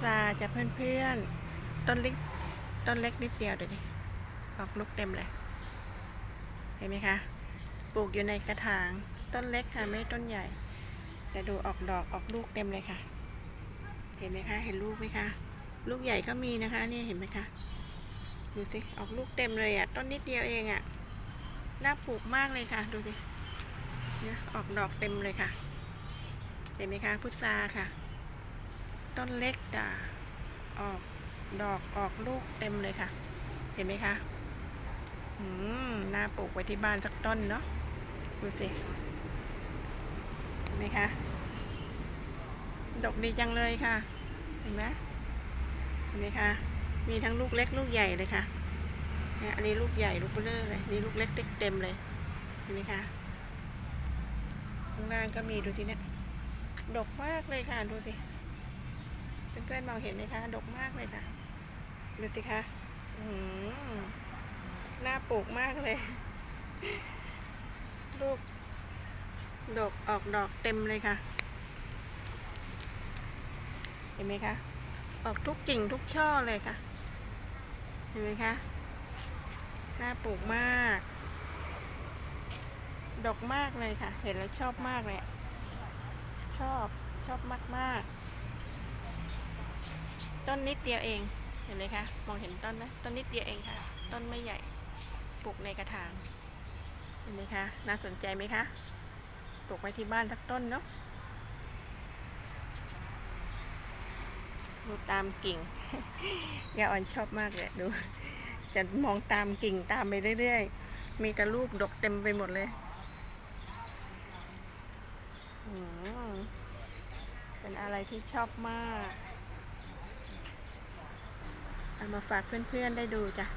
ซาจะเพื่อนๆ ต้นเล็ก ต้นเล็กนิดเดียวเดี๋ยวดิออกลูกเต็มเลย เห็นไหมคะ ปลูกอยู่ในกระถาง ต้นเล็กค่ะไม่ต้นใหญ่ แต่ดูออกดอกออกลูกเต็มเลยค่ะ เห็นไหมคะ เห็นลูกไหมคะ ลูกใหญ่ก็มีนะคะ นี่เห็นไหมคะ ดูสิ ออกลูกเต็มเลยอะ่ะ ต้นนิดเดียวเองอะ่ะ น่าปลูกมากเลยค่ะ ดูสิ เนี่ยออกดอกเต็มเลยค่ะ เห็นไหมคะ พุทราค่ะ ต้นเล็กด่าออกดอกออกลูกเต็มเลยค่ะ เห็นไหมคะอืมน่าปลูกไว้ที่บ้านสักต้นเนาะดูสิเห็นไหมคะดอกดีจังเลยค่ะ เห็นไหมเห็นไหมคะมีทั้งลูกเล็กลูกใหญ่เลยค่ะเนี่ยอันนี้ลูกใหญ่ลูกเบลอเลยนี่ลูกเล็กเต็มเลยเห็นไหมคะข้างล่างก็มีดูสิเนี่ยดกมากเลยค่ะดูสิ เพื่อนๆมองเห็นไหมคะดกมากเลยค่ะ ดูสิคะอืมน่าปลูกมากเลย ลูก ดกออกดอกเต็มเลยค่ะ เห็นไหมคะ ออกทุกกิ่งทุกช่อเลยค่ะ เห็นไหมคะ หน่าปลูกมาก ดกมากเลยค่ะ เห็นแล้วชอบมากเลย ชอบ ชอบมากๆ ต้นนิดเดียวเอง เห็นไหมคะ มองเห็นต้นไหมต้นนิดเดียวเองค่ะ ต้นไม่ใหญ่ ปลูกในกระถาง เห็นไหมคะ น่าสนใจไหมคะ ปลูกไว้ที่บ้านสักต้นเนาะ ดูตามกิ่ง ยาอ่อนชอบมากเลยดู จะมองตามกิ่งตามไปเรื่อยๆ มีแต่ลูกดกเต็มไปหมดเลยเป็นอะไรที่ชอบมาก เอามาฝากเพื่อนๆได้ดูจ้ะ